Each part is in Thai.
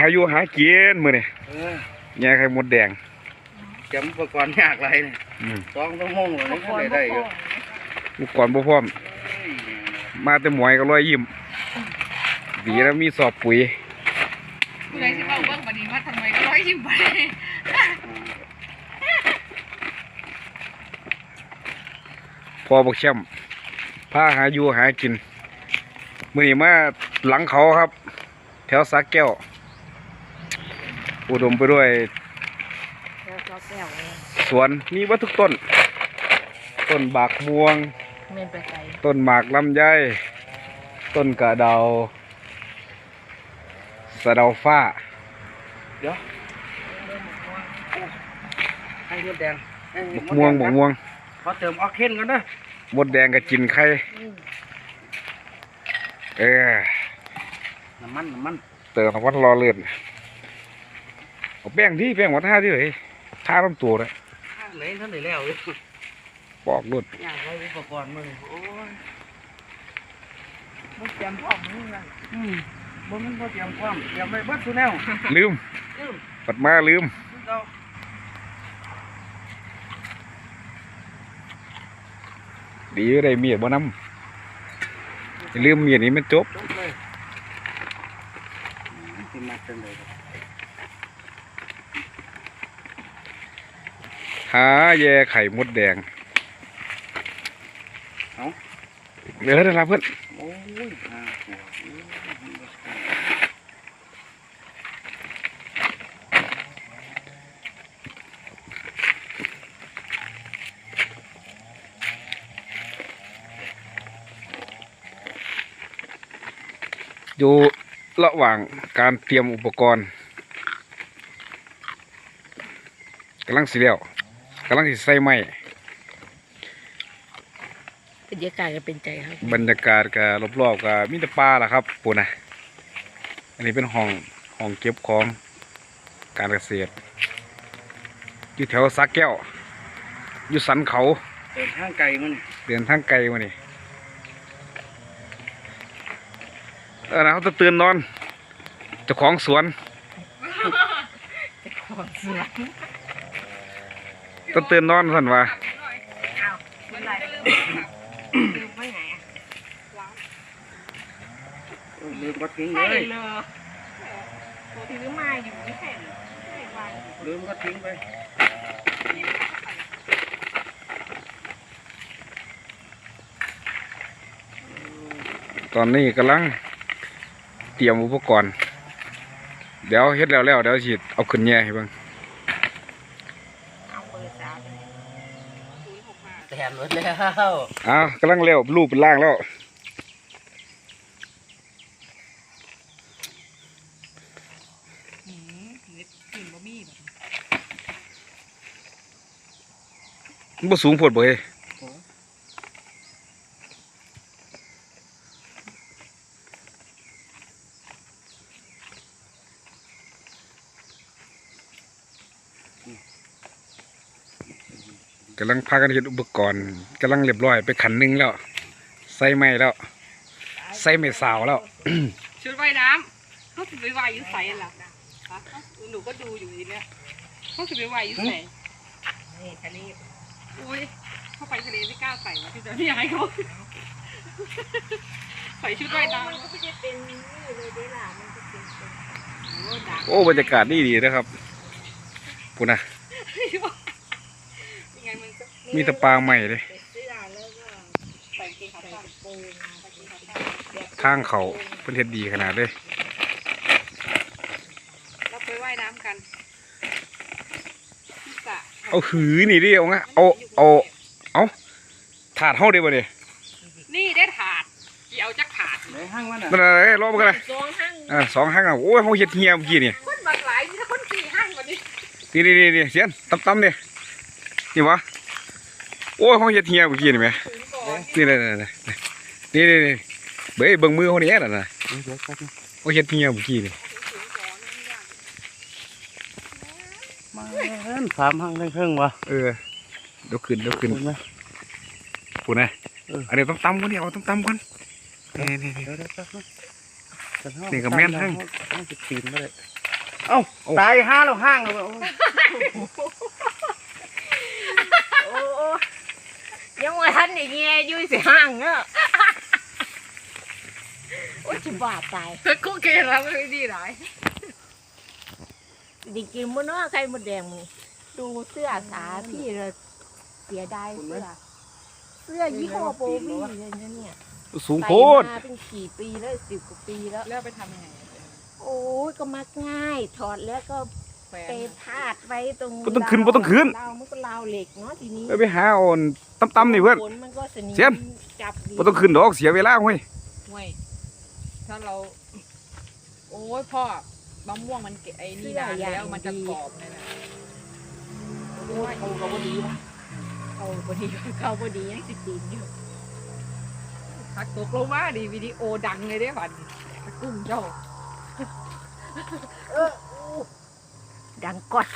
หาอยู่หากินมื้อนี่เออแง่ไข่มดแดง จำอุปกรณ์ยากไรเนี่ยอืม สองต้องห้องเลยนี่ก็ได้ได้อยู่อุปกรณ์บ่พร้อมเฮ้ยมาแต่หมวยก็รอยยิ้ม ดีแล้วมีสอบปุ๋ย ผู้ใดสิเว้าเบิ่งบัดนี้ว่าทำไมร้อยยิ้มไปพอบักแช่มพาหาอยู่หากิน มื้อนี้มาหลังเขาครับ แถวสักแก้ว อุดมไปด้วยแล้วก็แก้วสวนมีวัตทุกต้น ต้นบากม่วงเม่นไปไกลต้นหมากลำไย ต้นกระเดา สะเดาฟ้า เดี๋ยวให้มดแดงให้บกม่วงบกม่วงขอเติมออกเทนก่อนนะมดแดงกับจินไข่เออน้ำมันน้ำมัน เติมน้ำมันรอเลือด เอาแป้งที่แป้งวัดท่าที่เลยท่าต้นตัวเลยข้างไหนท่านได้แล้วอยู่ปอกรุดยากไรอุปกรณ์มาเลยโอ้ยบ่เตรียมพร้อมมึงนั่นอืมบ่มันพอเตรียมความเตรียมไว้เบิดทุกแนวลืมอืมปัดมาลืมคือเราดีอยู่ได้เมียดบ่นำอย่าลืมเมียดนี้มันจบจบเลยอืมสิมาจังเลยครับ หาแย่ไข่มดแดงเดี๋ยวได้ละเพื่อนโอ้ยห้าขวบอืมอยู่ระหว่างการเตรียมอุปกรณ์กำลังสีเลี้ยว กำลังสิใส่ไม้บรรยากาศก็เป็นใจครับบรรยากาศกับรอบๆกับมิตรปลาล่ะครับปูนะอันนี้เป็นห้องห้องเก็บของการเกษตรอยู่แถวสักแก้วอยู่สันเขาเดินทางไกลมันเดินทางไกลมานี่เออนะเขาจะตื่นนอนเจ้าของสวนขอเสือ ต้องตื่นนอนสันว่าอ้าวเมื่อไหร่ลืมไว้ไหนอะเออลืมก็ทิ้งใช่เลยเลยปกติซื้อมาอยู่ไม่ใช่เหรอใช่วางลืมก็ทิ้งไปตอนนี้กำลัง เตรียมอุปกรณ์ เดี๋ยวเฮ็ดแล้วแล้วเดี๋ยวฉีดเอาขึ้นแย่ให้เบิ่ง เอาเบอร์สามเลยศูนย์หกห้า แทนไว้แล้วอ้าวกำลังเร็วรูปเป็นล่างแล้วหืมเน็ตกลิ่นบะหมี่แบบมันบ่สูงโพดบ่เฮ้ กำลังพากันเฮ็ดอุปกรณ์กำลังเรียบร้อยไปขันหนึงแล้ว ใส่ไม้แล้ว ใส่ไม้สาวแล้ว ชุดว่ายน้ำเขาสิไปว่ายอยู่ใส่ล่ะฮะหนูก็ดูอยู่ทีเนี้ยเขาสิไปว่ายอยู่ใส่นี่ทะเลอุ้ยเข้าไปทะเลไม่กล้าใส่มาที่จะนี่ให้เขาใส่ชุดว่ายน้ำมันก็ไม่ได้เป็นนี่เลยเด้ล่ะมันก็เป็นโอ้ดังโอ้บรรยากาศดีดีนะครับพูดนะยังไง มันก็มีแต่ปลาใหม่เลยเสื้อแล้วก็ใส่กางเกงขาสั้นโปรงใส่กางเกงขาสั้นทางเขาเพิ่นเฮ็ดดีขนาดเลย เราไปว่ายน้ำกันที่สระเอาหือนี่ดิเอางะเอาเอาเอาถาดเฮาได้บ่เนี่ยนี่ได้ถาดเกี่ยวจักถาดไหนห้างมันอะนั่นน่ะเอ้ยรอมากันเลยสองห้างอ่าสองห้างอะโอ้ยเฮาเฮ็ดเฮียเมื่อกี้นี่คนบางหลายมีแต่คนขี่ห้างกว่านี้นี่นี่นี่นี่เสียนตํๆนี่นี่วะ โอ้ยเฮาเฮ็ดเฮียเมื่อกี้นี่แหมถึงก่อนนี่นี่นี่นี่นี่นี่เบ้ยเบิ่งมือเฮานี่นั่นน่ะเดี๋ยวแป๊บนึงเฮาเฮ็ดเฮียเมื่อกี้นี่ถึงก่อนนั่นอย่างมาเอิ้นสามห้างได้เครื่องวะเออเดี๋ยวขึ้นเดี๋ยวขึ้นเห็นไหมพูดนะเอออัอันนี้ต้องตำก่อนนี่เอาต้องตำก่อนนี่นี่นี่เดี๋ยวเดี๋ยวแป๊บนึงนี่ก็แม่นทั้งห้างจะปีนไม่ได้เอ้าโอ้ตายห้าแล้วห้างแล้วโอ้ย โอ้โอ้ ยังว่าท่านอย่างเงี้ยอยุ่ยสิห่างเนอะโอ้ยจะบาดตายเธอคุกเกลแล้วไม่ดีหลายไดิกินมื้อเนาะไข่มดแดงมึงดูเสื้อสาพี่เลยเสียดายเสื้อเสื้อยี่ห้อโบวี่เลยนะเนี่ยสูงใส่โพดมาเป็นกี่ปีแล้วสิบกว่าปีแล้วแล้วไปทำยังไงโอ้ยก็มักง่าย ถอดแล้วก็ แฟนไปพาดไว้ตรงบ่ต้องขึ้นบ่ต้องขึ้น ราวมันก็ราวเหล็กเนาะทีนี้ไปไปหาอ่อนตั้มๆนี่เพื่อน ฝนมันก็สนิมเสียม จับดีบ่ต้องขึ้นดอกเสียเวลาเว้ยห่วยถ้าเรา โอ้ยพ่อมะม่วงมันเกะไอ้นี่นานแล้วมันจะกรอบเลยนะโอ้ยเขาก็บ่ดีวะเขาบ่ดีเขาบ่ดียังสิตีนอยู่พักตกลงมาดีวิดีโอดังเลยเด้ฝันกุ้งเจ้า ดังกอด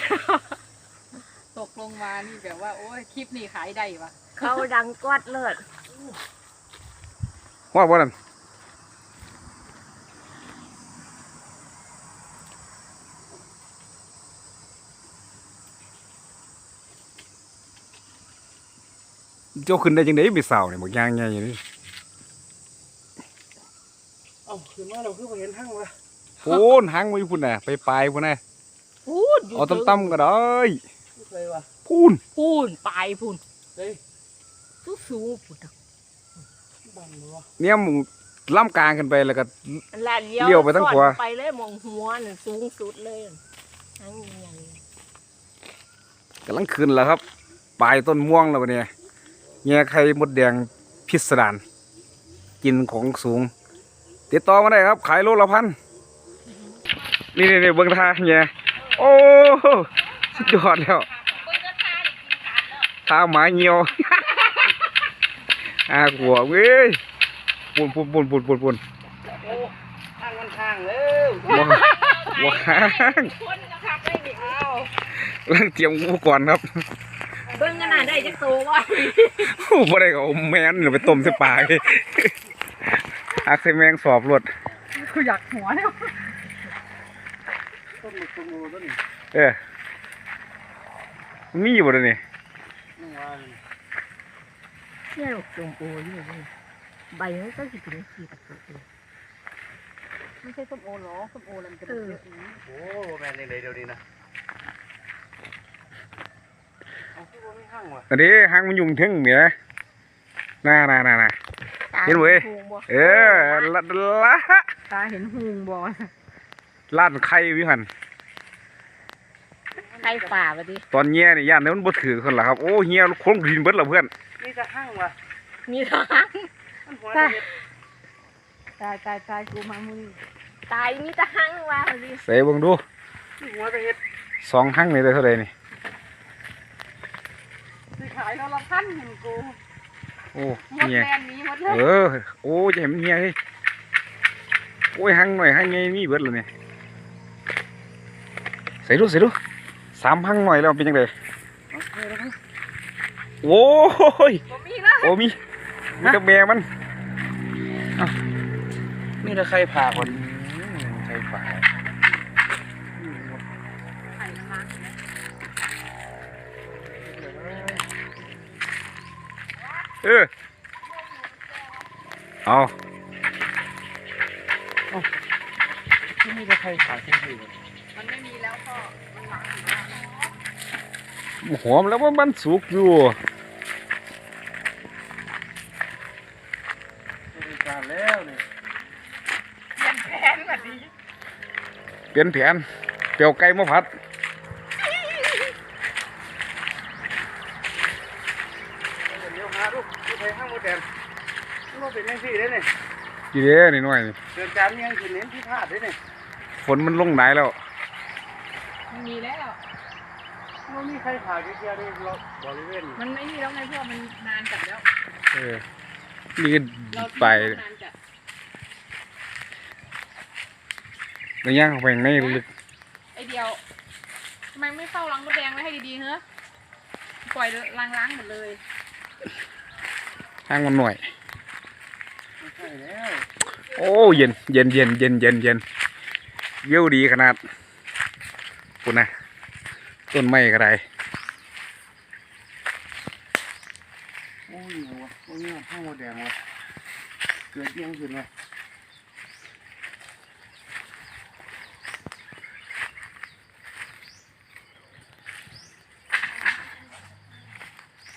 ตกลงมานี่แบบว่า โอ้ยคลิปนี้ขายได้ปะเขาดังกอดเลิศว่าบ่นั่นเจ้าขึ้นได้จังได๋ไปสาวนี่บักย่างใหญ่อย่างนี้เอ้าขึ้นมาเราคือบ่เห็นห้างวะโอ้นหางไว้พุ่นน่ะไปปลายพุ่นน่ะ พูนอยู่เอาตั้มๆก็ได้ไม่เคยวะพูนพูนปลายพูนเฮ้ยสูงสูงพูนบังมือวะเนี่ยมึงล่ำกลางกันไปแล้วก็ แล้วเลี้ยวไปทางขวาซ่อนไปเลยมองหัวน่ะสูงสุดเลยทั้งใหญ่กำลังขึ้นแล้วครับ ปลายต้นม่วงแล้วบัดเนี่ยแง่ไข่มดแดงพิสดารกินของสูง ติดต่อมาได้ครับ ขายโลละพัน นี่นี่นี่เบิ้งท่าแง่ โอ้สุดยอดแล้วท่าหมาเหี่ยวอาหัวเว้ยปุ่นปุ่นปุ่นปุ่นปุ่นปุ่นโอ้ห้างมันห้างแล้วว้าว้างคนนะครับได้ดิเอากำลังเตรียมอุปกรณ์ครับเบิ่งขนาดได้จะโตวะบ่ได้ก็เอาแมนหรือไปต้มใส่ปลาเลยอักใส่แมงสอบรวดกูอยากหัวแล้ว ต้นหมึกต้นโมต้นนี่เออมันมีอยู่บ่เดี๋ยวนี้นั่งว่าเลยเนี่ยลูกจงโออยู่นี่ใบมันก็สิเป็นสีตะกุกไม่ใช่ส้มโอหรอส้มโอแล้วมันจะเออเยอะอย่างนี้โอ้แม่นเลยเดี๋ยวนี้นะเอาคือบ่มีห้างวะอันนี้หางมันยุงถึงเหมียน่าน่าน่าน่าเห็นเว้ยเออละละตาเห็นหูงบอ ลล้านไข่วิหันใครฝ่าไปดิตอนเงี้ยนี่ย่านนี้มันบ่ถือคนละครับ โอ้เฮียคงดินเบิดละเพื่อนนี่จะห้างวะมีทางมันหัวจะเห็ดตายตายตายกูมามึงตายมีแต่หังว่าดิใส่เบิ่งดูมันหัวจะเห็ดสองหังนี่ได้เท่าใดนี่สิขายเราละพันเห็นกูโอ้หมดเฮียแบรนด์นี้หมดเลยเออโอ้จะเห็นมันเฮียเฮ้ยโอ้ยหังหน่อยหังไงมีเบิดแล้วเนี่ย ใส่ดูใส่ดูสามหังหน่อยแล้วเป็นยังไงเอาเฮ้ยโอ้ยผมมีแล้วโอ้มีมีแต่แม่มันนี่ถ้าใครผ่าคนใช่ฝาไข่าเออเอาที่นี่ถ้าใครผ่าจริงมันไม่มีแล้วพ่อมันล้างอยู่แล้ว หอมแล้วว่ามันสุกอยู่ๆบริการแล้วนี่เปลี่ยนแผนแบบนี้เปลี่ยนแผนเปียวไก่มาผัดเดี๋ยวหาลูกที่ไปห้างโมเดลนี่ว่าเป็นยังสี่ได้เนี่ยกี่เด้นี่หน่อยนี่เดินจานยังขึ้นเน้นที่พลาดได้เนี่ยฝนมันลงไหนแล้ว มันมีแล้ว ว่ามี ใครผ่าเยอะๆได้รอบบริเวณมันไม่มีแล้วไงพ่อมันนานจัดแล้ว เออนี่ก็เราไปนานจัดในย่างเข้าไปข้างในลึกไอเดียวทำไมไม่เฝ้าล้างมดแดงไว้ให้ดีๆเฮ้ปล่อยล้างๆหมดเลยห้างมันหน่อยไม่ใช่แล้วโอ้เย็นเย็นเย็นเย็นเย็นเย็นวิวดีขนาดปุ่นนะต้นไม้ก็ได้ โอ้ยเอาวะโอ้ยเนี่ย ข้าวหมดแดงวะเกิดเอียงขึ้นวะ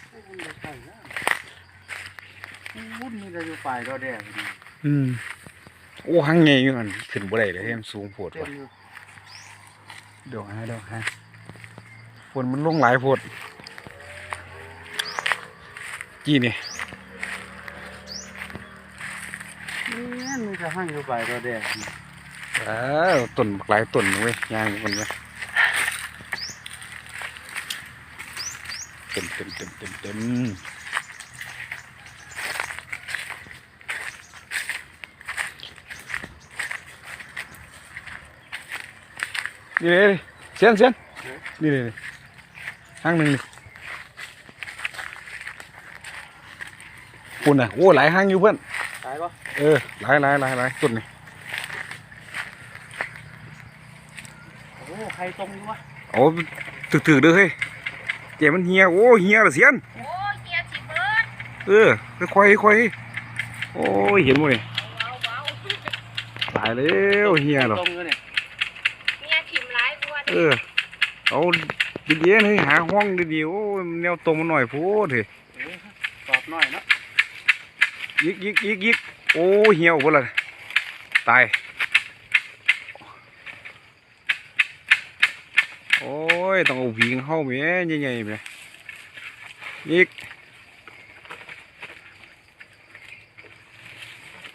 โอ้ยมันจะใส่นะวุ่นนี่เราอยู่ฝ่ายดอแดงดีอืมโอ้หังไงอยู่มันขึ้นบ่ได้เลยให้มันสูงโพดเต็ว่ะมอยู่เดี๋ยวฮะเดี๋ยวฮะฝนมันลงหลายโพดกี่นี่ จะหั่งอยู่ฝ่ายดอแดงนี่อ้วต้นบักหลายต้นเว้ยย่างมันเว้ยเต็มเต็มเต็มเต็มเต็มนี่เลยเสียนเสียนนี่เลยห้างหนึ่งคุณน่ะโอ้หลายห้างอยู่เพื่อน เออหลายหลายหลายหลายต้นนี่โอ้ใครตรงนี้วะโอ้ถึกถึกๆเด้อเฮ้ยเจมันเฮียโอ้เฮียละเสียนโอ้ยเกียร์สิเบิร์ดเออค่อยๆค่อยๆโอ้ยเห็นมั้ยเบาเบาตายแล้วเฮียหรอตรงเลยเนี่ยเมียถิ่มร้ายกว่าเออเอาดีๆเฮ้ยหาห้องดีๆโอ้ยแนวตรงมันหน่อยพูดเถอะเออตอบหน่อยเนาะยิกยิกยิกยิก โอ้เหี่ยวบ่ล่ะตาย โอ้ย ต้องเอาวิ่งเข้าแม่ใหญ่ๆแม่ยิก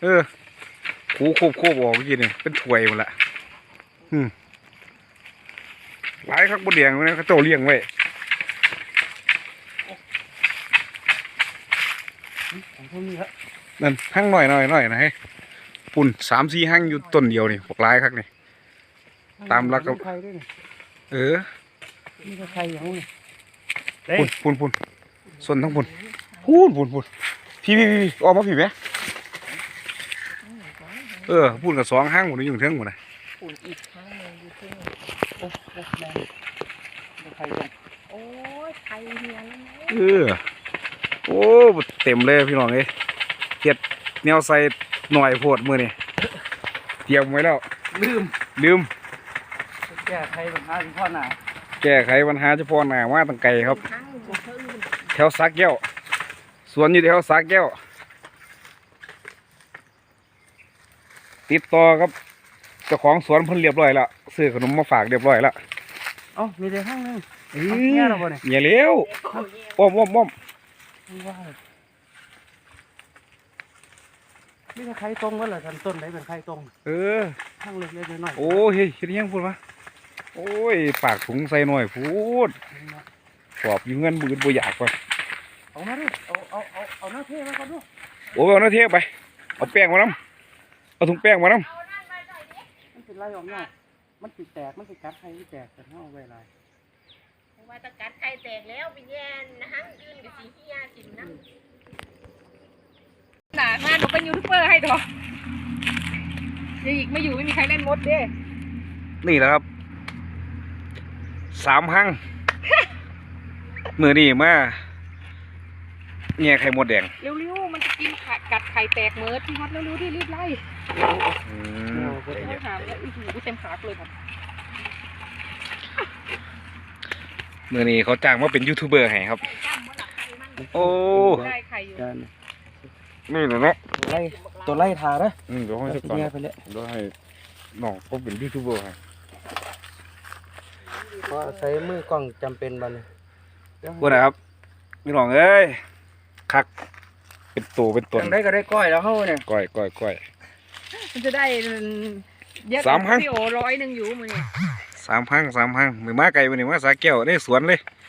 เออคูควบควบออกเมื่อกี้นี่เป็นถ้วยหมดละอืมหลายครับบดแดงไว้นะเขาเจ้าเลี้ยงไว้ของพวกนี้ครับ นั่นหั่งหน่อยหน่อยหน่อยนะให้ปุ่นสามสี่หั่งอยู่ต้นเดียวนี่พวกหลายครับนี่ ตามหลักก็ใครด้วยเนี่ยเออนี่ก็ใครอย่างนี้ปุ่นปุ่นปุ่นส่วนทั้งปุ่นพูนปุ่นปุ่นพี่พี่พี่ออกมาพี่ไหมเออปุ่นกับสองหั่งหมดเลยอยู่เทิงหมดนะปุ่นอีกครั้งหนึ่งอยู่ที่นี่โอ้โอ้แรงนี่ใครตรงโอ้ยไทยเฮียแล้วนะ เออโอ้เต็มเลยพี่น้องเอ้ย เฮ็ดแนวใส่หน่อยโพดมือนี่เตรียมไว้แล้ว ลืมลืม แก้ใครปัญหาที่พ่อหน้าแก้ไขปัญหาเฉพาะหน้ามาตั้งไกลครับครั้งอยู่เพิ่งแถวสักแก้วสวนอยู่แถวสักแก้ว ติดต่อครับเจ้าของสวนเพิ่นเรียบร้อยแล้วซื้อขนมมาฝากเรียบร้อยแล้วเอ้ามีแต่ห้างนึง เอ้เอาเงี้ยเหรอบ่เนี่ยเนี่ยเร็วป้อมป้อมป้อมไม่ว่าเลย นี่ถ้าใครตรงก็เหรอทันต้นไหนเป็นใครตรงเออห้างเล็กๆน้อยโอ้ยเฮ้ยเฮ็ดอิหยังพูดวะโอ้ยปากถุงใส่หน่อยพูดๆปอบอยู่เงินบืนบ่อยากก่อนเอามาดิเอาเอาเอาเอาหน้าเท่มาก่อนดูโอ้ยเอาหน้าเทียบไปเอาแป้งมานำเอาถุงแป้งมานำมันเป็นไรออกเนี่ยมันติดแตกมันติดกัดใครที่แตกแต่ถ้าเอาไว้ไรว่าตะกัดไข่แตกแล้วไปแย่นนะฮะยืนกับสีเฮียถิ่มน้ำ หนามาหนูเป็นยูทูบเบอร์ให้ดอกยายอีกไม่อยู่ไม่มีใครเล่นมดเด้นี่แหละครับสามหั่งมือนี่มาเนี่ยไข่มดแดงเร็วๆมันจะกินไข่กัดไข่แตกเมิดที่ฮัดเร็วๆที่รีบไล่อืมใจเย็ต้อนงหามแล้วอื้อหือเต็มขาเลยครับมือนี้เขาจ้างมาเป็นยูทูบเบอร์ให้ครับ โอ้ได้ไข่อยู่กั นนี่แหละเนาะไล่ตัวไล่ทาเด้ออืมเดี๋ยวให้สักก่อนเงี้ยไปเลยเดี๋ยวให้น้องเขาเป็นยูทูบเบอร์ให้เพราะใช้มือกล้องจำเป็นบัดนี้ว่าไงครับพี่น้องเอ้ยคัก เป็นตัวเป็นตนจังได้ก็ได้ก้อยแล้วเฮาเนี่ยก้อยก้อยก้อย มันจะได้เยอะสามครั้ง พี่โอร้อยหนึ่งอยู่มือนี่สามพังสามพังมือมาไก่วันนี้มาสาแก้วได้สวนเลยโอ้